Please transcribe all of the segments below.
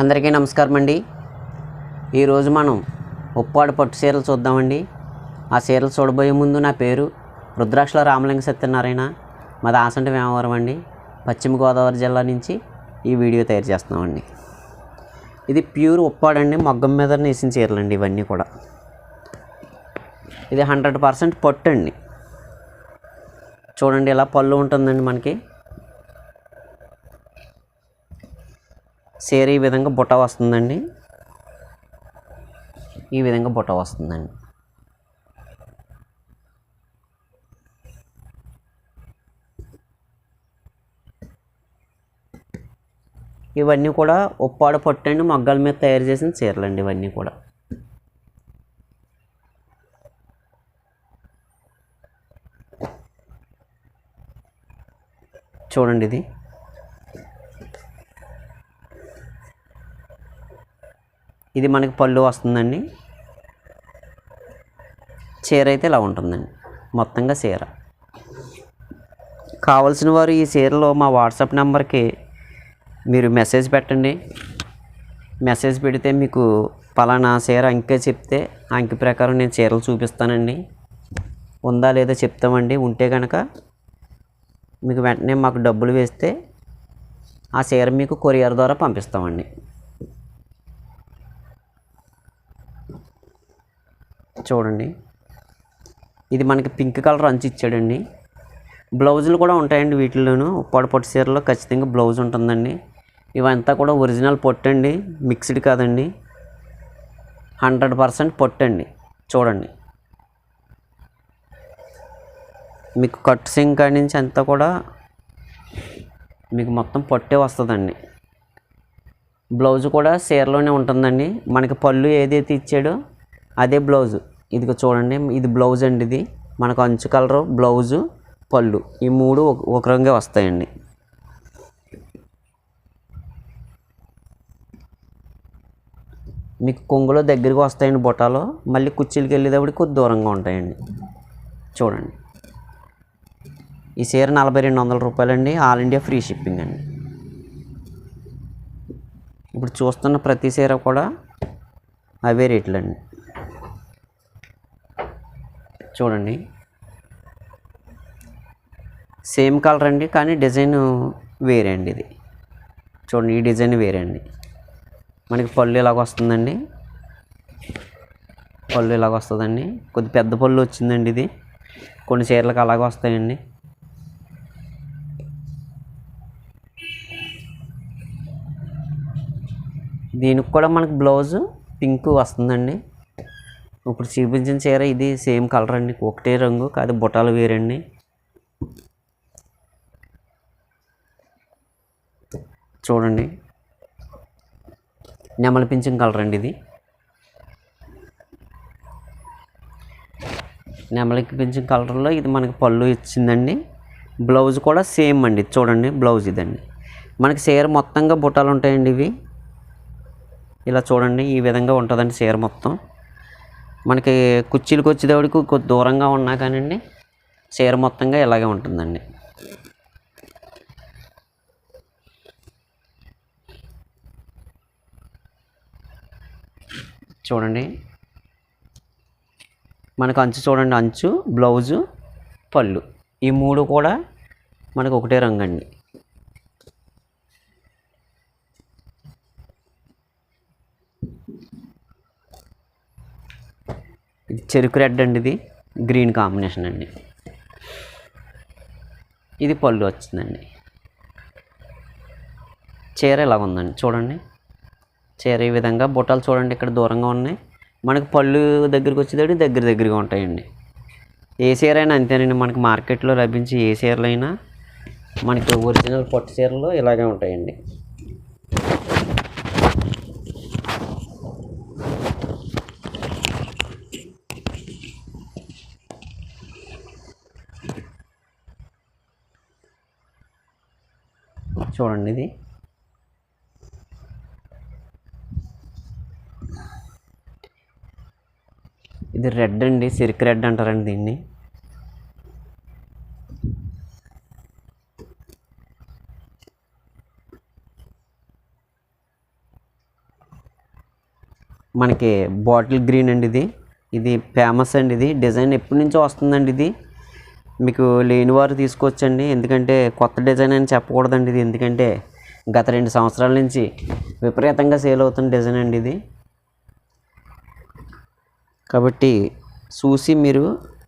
అందరికీ నమస్కారం అండి ఈరోజు మనం ఉప్పాడు పట్టు చీరలు చూద్దామండి. ఆ చీరలు చూడబోయే ముందు నా పేరు రుద్రాక్షల రామలింగ సత్యనారాయణ. మాది ఆసంటి వేమవరం అండి. పశ్చిమ గోదావరి జిల్లా నుంచి ఈ వీడియో తయారు చేస్తున్నామండి. ఇది ప్యూర్ ఉప్పాడండి మగ్గం మీద నేసిన చీరలు అండి ఇవన్నీ కూడా. ఇది హండ్రెడ్ పర్సెంట్ పట్టు అండి. చూడండి ఇలా పళ్ళు ఉంటుందండి మనకి. చీర ఈ విధంగా బుట్ట వస్తుందండి. ఈ విధంగా బుట్ట వస్తుందండి. ఇవన్నీ కూడా ఉప్పాడ పట్టండి మగ్గాల మీద తయారు చేసిన చీరలండి ఇవన్నీ కూడా. చూడండి ఇది. ఇది మనకి పళ్ళు వస్తుందండి. చీర అయితే ఇలా ఉంటుందండి. మొత్తంగా చీర. కావలసిన వారు ఈ చీరలో మా వాట్సాప్ నెంబర్కి మీరు మెసేజ్ పెట్టండి. మెసేజ్ పెడితే మీకు పలానా చీర అంకె చెప్తే ఆ అంకె ప్రకారం నేను చీరలు చూపిస్తానండి. ఉందా లేదా చెప్తామండి. ఉంటే కనుక మీకు వెంటనే మాకు డబ్బులు వేస్తే ఆ చీర మీకు కొరియర్ ద్వారా పంపిస్తామండి. చూడండి. ఇది మనకి పింక్ కలర్ అంచు ఇచ్చాడండి. బ్లౌజులు కూడా ఉంటాయండి వీటిలోనూ పొడి పొట్టి చీరలో ఖచ్చితంగా బ్లౌజ్ ఉంటుందండి. ఇవంతా కూడా ఒరిజినల్ పొట్టు అండి మిక్స్డ్ కాదండి. హండ్రెడ్ పర్సెంట్ పొట్టు అండి చూడండి. మీకు కట్ సింగ్ కాడి నుంచి అంతా కూడా మీకు మొత్తం పొట్టే వస్తుందండి. బ్లౌజ్ కూడా చీరలోనే ఉంటుందండి. మనకి పళ్ళు ఏదైతే ఇచ్చాడో అదే బ్లౌజు. ఇదిగో చూడండి ఇది బ్లౌజ్ అండి ఇది. మనకు అంచు కలరు బ్లౌజు పళ్ళు. ఈ మూడు ఒక రంగే వస్తాయండి. మీకు కొంగులో దగ్గరికి వస్తాయండి బుట్టాలో మళ్ళీ కుర్చీలకి వెళ్ళేటప్పుడు కొద్ది దూరంగా ఉంటాయండి. చూడండి. ఈ చీర నలభై రెండు వందల రూపాయలండి. ఆల్ ఇండియా ఫ్రీ షిప్పింగ్ అండి. ఇప్పుడు చూస్తున్న ప్రతి చీర కూడా అవే రేట్లండి. చూడండి. సేమ్ కలర్ అండి కానీ డిజైన్ వేరే అండి ఇది. చూడండి ఈ డిజైన్ వేరే అండి. మనకి పళ్ళు ఇలాగ వస్తుందండి. పళ్ళు ఇలాగ వస్తుందండి. కొద్ది పెద్ద పళ్ళు వచ్చిందండి ఇది. కొన్ని చీరలకు అలాగ వస్తాయండి. దీనికి కూడా మనకు బ్లౌజ్ పింక్ వస్తుందండి. ఇప్పుడు చూపించిన చీర ఇది సేమ్ కలర్ అండి. ఒకటే రంగు కాదు బుటాలు వేరండి. చూడండి. నెమలి పింఛం కలర్ అండి ఇది. నెమలికి పింఛం కలర్లో ఇది మనకి పళ్ళు ఇచ్చిందండి. బ్లౌజ్ కూడా సేమ్ అండి. చూడండి బ్లౌజ్ ఇదండి. మనకి చీర మొత్తంగా బుట్టాలు ఉంటాయండి ఇవి. ఇలా చూడండి ఈ విధంగా ఉంటుందండి చీర మొత్తం. మనకి కుర్చీలకు వచ్చేటప్పటికి కొద్ది దూరంగా ఉన్నా కానండి చీర మొత్తంగా ఇలాగే ఉంటుందండి. చూడండి. మనకు అంచు చూడండి అంచు బ్లౌజు పళ్ళు. ఈ మూడు కూడా మనకు ఒకటే రంగు అండి ఇది చెరుకు రెడ్ అండి ఇది. గ్రీన్ కాంబినేషన్ అండి. ఇది పళ్ళు వచ్చిందండి. చీర ఇలా ఉందండి? చూడండి. చీర ఈ విధంగా బుట్టలు చూడండి ఇక్కడ దూరంగా ఉన్నాయి. మనకి పళ్ళు దగ్గరికి వచ్చేటప్పుడు దగ్గర దగ్గరగా ఉంటాయండి. ఏ చీర అయినా అంతేనండి మనకి మార్కెట్లో లభించే ఏ చీరలు అయినా మనకి ఒరిజినల్ పట్టు చీరలు ఇలాగే ఉంటాయండి. చూడండి ఇది. ఇది రెడ్ అండి సిరిక్ రెడ్ అంటారండి దీన్ని. మనకి బాటిల్ గ్రీన్ అండి ఇది. ఇది ఫేమస్ అండి ఇది. డిజైన్ ఎప్పటి నుంచో వస్తుందండి ఇది. మీకు లేని వారు తీసుకొచ్చండి ఎందుకంటే కొత్త డిజైన్ అని చెప్పకూడదండి ఇది. ఎందుకంటే గత రెండు సంవత్సరాల నుంచి విపరీతంగా సేల్ అవుతున్న డిజైన్ అండి ఇది. కాబట్టి చూసి మీరు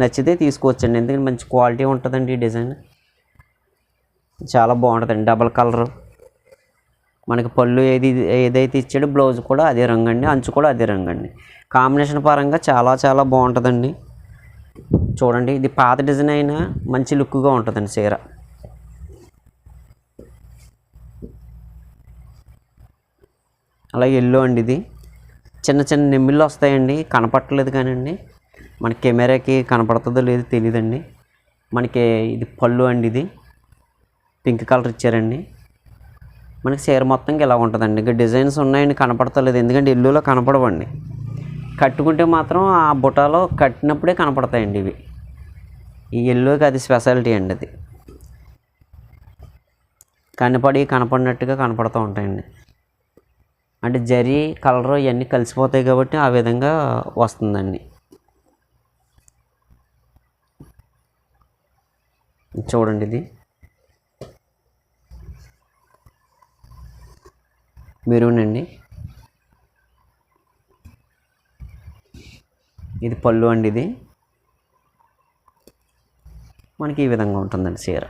నచ్చితే తీసుకోవచ్చండి. ఎందుకంటే మంచి క్వాలిటీ ఉంటుందండి ఈ డిజైన్. చాలా బాగుంటుందండి. Double colour. మనకి పళ్ళు ఏది ఏదైతే ఇచ్చాడో బ్లౌజ్ కూడా అదే రంగు అండి. అంచు కూడా అదే రంగు అండి. కాంబినేషన్ పరంగా చాలా చాలా బాగుంటుందండి. చూడండి ఇది పాత డిజైన్ అయినా మంచి లుక్గా ఉంటుందండి చీర. అలాగే ఎల్లో అండి ఇది. చిన్న చిన్న నెమ్మిళ్ళు వస్తాయండి కనపట్టలేదు కానండి. మన కెమెరాకి కనపడుతుందో లేదో తెలియదండి మనకి ఇది పళ్ళు అండి ఇది. పింక్ కలర్ ఇచ్చారండి. మనకి చీర మొత్తంకి ఇలా ఉంటుందండి. ఇంకా డిజైన్స్ ఉన్నాయండి కనపడతలేదు. ఎందుకంటే ఎల్లులో కనపడవండి. కట్టుకుంటే మాత్రం ఆ బుటాలో కట్టినప్పుడే కనపడతాయండి ఇవి. ఈ ఎల్లోకి అది స్పెషాలిటీ అండి అది. కనపడి కనపడినట్టుగా కనపడుతూ ఉంటాయండి. అంటే జరీ కలర్ ఇవన్నీ కలిసిపోతాయి కాబట్టి ఆ విధంగా వస్తుందండి. చూడండి ఇది. మెరూన్ అండి ఇది పళ్ళు అండి ఇది. మనకి ఈ విధంగా ఉంటుందండి చీర.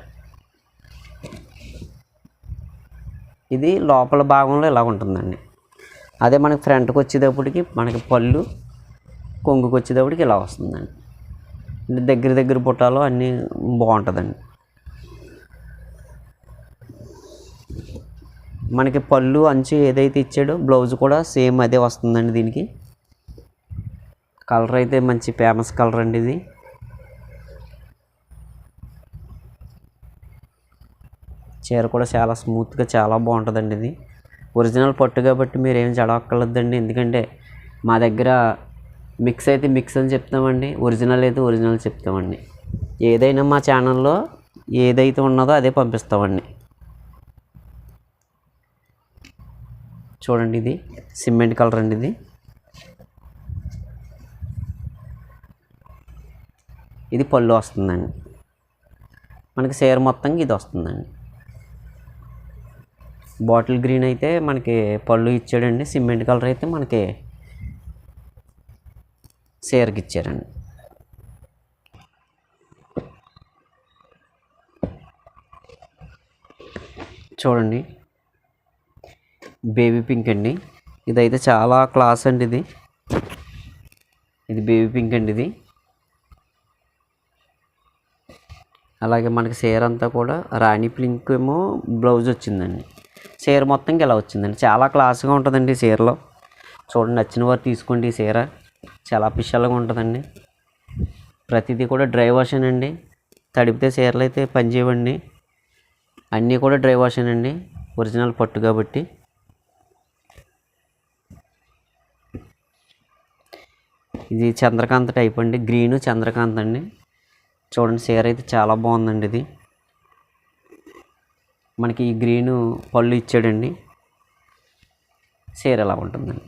ఇది లోపల భాగంలో ఇలా ఉంటుందండి. అదే మనకి ఫ్రంట్కి వచ్చేటప్పటికి మనకి పళ్ళు కొంగుకి వచ్చేటప్పటికి ఇలా వస్తుందండి. అంటే దగ్గర దగ్గర పుట్టాలు అన్నీ బాగుంటుందండి. మనకి పళ్ళు అంచు ఏదైతే ఇచ్చాడో బ్లౌజ్ కూడా సేమ్ అదే వస్తుందండి దీనికి. కలర్ అయితే మంచి ఫేమస్ కలర్ అండి ఇది. చీర కూడా చాలా స్మూత్గా చాలా బాగుంటుందండి ఇది. ఒరిజినల్ పట్టు కాబట్టి మీరు ఏం చడవక్కర్లేదండి ఎందుకంటే మా దగ్గర మిక్స్ అయితే మిక్స్ అని చెప్తామండి. ఒరిజినల్ అయితే ఒరిజినల్ చెప్తామండి. ఏదైనా మా ఛానల్లో ఏదైతే ఉన్నదో అదే పంపిస్తామండి. చూడండి ఇది సిమెంట్ కలర్ అండి ఇది. ఇది పళ్ళు వస్తుందండి. మనకి చీర మొత్తంగా ఇది వస్తుందండి. బాటిల్ గ్రీన్ అయితే మనకి పళ్ళు ఇచ్చాడండి. సిమెంట్ కలర్ అయితే మనకి చీరకి ఇచ్చారండి. చూడండి. బేబీ పింక్ అండి. ఇదైతే చాలా క్లాస్ అండి ఇది. ఇది బేబీ పింక్ అండి ఇది. అలాగే మనకి చీర అంతా కూడా రాణి పింక్ ఏమో బ్లౌజ్ వచ్చిందండి. చీర మొత్తం ఇలా వచ్చిందండి. చాలా క్లాస్గా ఉంటుందండి ఈ చీరలో. చూడండి నచ్చిన వారు తీసుకోండి ఈ చీర. చాలా అఫిషియల్గా ఉంటుందండి. ప్రతిదీ కూడా డ్రై వాషన్ అండి తడిపితే చీరలు అయితే పనిచేయవండి అన్నీ కూడా డ్రై వాషన్ అండి ఒరిజినల్ పట్టు కాబట్టి. ఇది చంద్రకాంత్ టైప్ అండి. గ్రీను చంద్రకాంత్ అండి చూడండి చీర అయితే చాలా బాగుందండి ఇది. మనకి ఈ గ్రీను పళ్ళు ఇచ్చాడండి. చీర ఎలా ఉంటుందండి?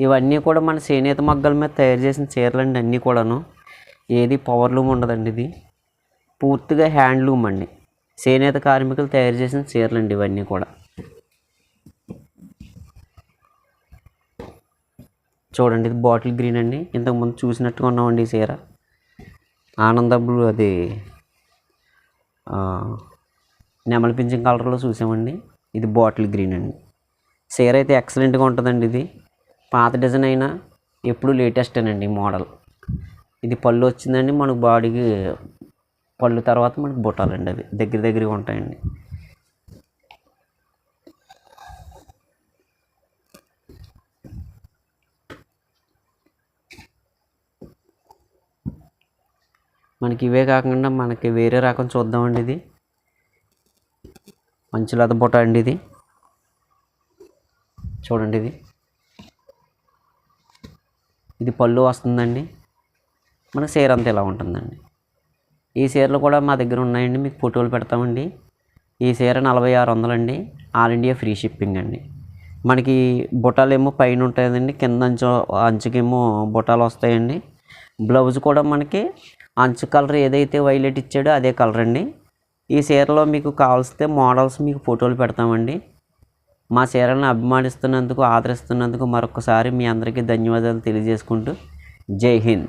ఇవన్నీ కూడా మన చేనేత మగ్గల మీద తయారు చేసిన చీరలండి అన్నీ కూడాను. ఏది పవర్లూమ్ ఉండదండి ఇది. పూర్తిగా హ్యాండ్లూమ్ అండి. చేనేత కార్మికులు తయారు చేసిన చీరలండి ఇవన్నీ కూడా. చూడండి ఇది బాటిల్ గ్రీన్ అండి. ఇంతకుముందు చూసినట్టుగా ఉన్నామండి ఈ చీర. ఆనంద బ్లూ అది ఆ, నెమలి కలర్లో చూసామండి. ఇది బాటిల్ గ్రీన్ అండి. చీర అయితే ఎక్సలెంట్గా ఉంటుందండి ఇది. పాత డిజైన్ అయినా ఎప్పుడు లేటెస్ట్ అండి మోడల్ ఇది పళ్ళు వచ్చిందండి మనకు బాడీకి పళ్ళు తర్వాత మనకు బుట్టాలండి అవి. దగ్గర దగ్గరగా ఉంటాయండి. మనకి ఇవే కాకుండా మనకి వేరే రకం చూద్దామండి ఇది. మంచి లత అండి ఇది. చూడండి ఇది. ఇది పళ్ళు వస్తుందండి. మన సీర అంతా ఇలా ఉంటుందండి. ఈ చీరలు కూడా మా దగ్గర ఉన్నాయండి. మీకు ఫోటోలు పెడతామండి. ఈ చీర నలభై ఆరు వందలండి. ఆల్ ఇండియా ఫ్రీ షిప్పింగ్ అండి. మనకి బుటాలు ఏమో పైన ఉంటాయండి. కింద అంచు అంచుకేమో బుటాలు వస్తాయండి. బ్లౌజ్ కూడా మనకి అంచు కలర్ ఏదైతే వైలెట్ ఇచ్చాడో అదే కలర్ అండి. ఈ చీరలో మీకు కావాల్సితే మోడల్స్ మీకు ఫోటోలు పెడతామండి. మా చీరలను అభిమానిస్తున్నందుకు ఆదరిస్తున్నందుకు మరొకసారి మీ అందరికీ ధన్యవాదాలు తెలియజేసుకుంటూ జై హింద్.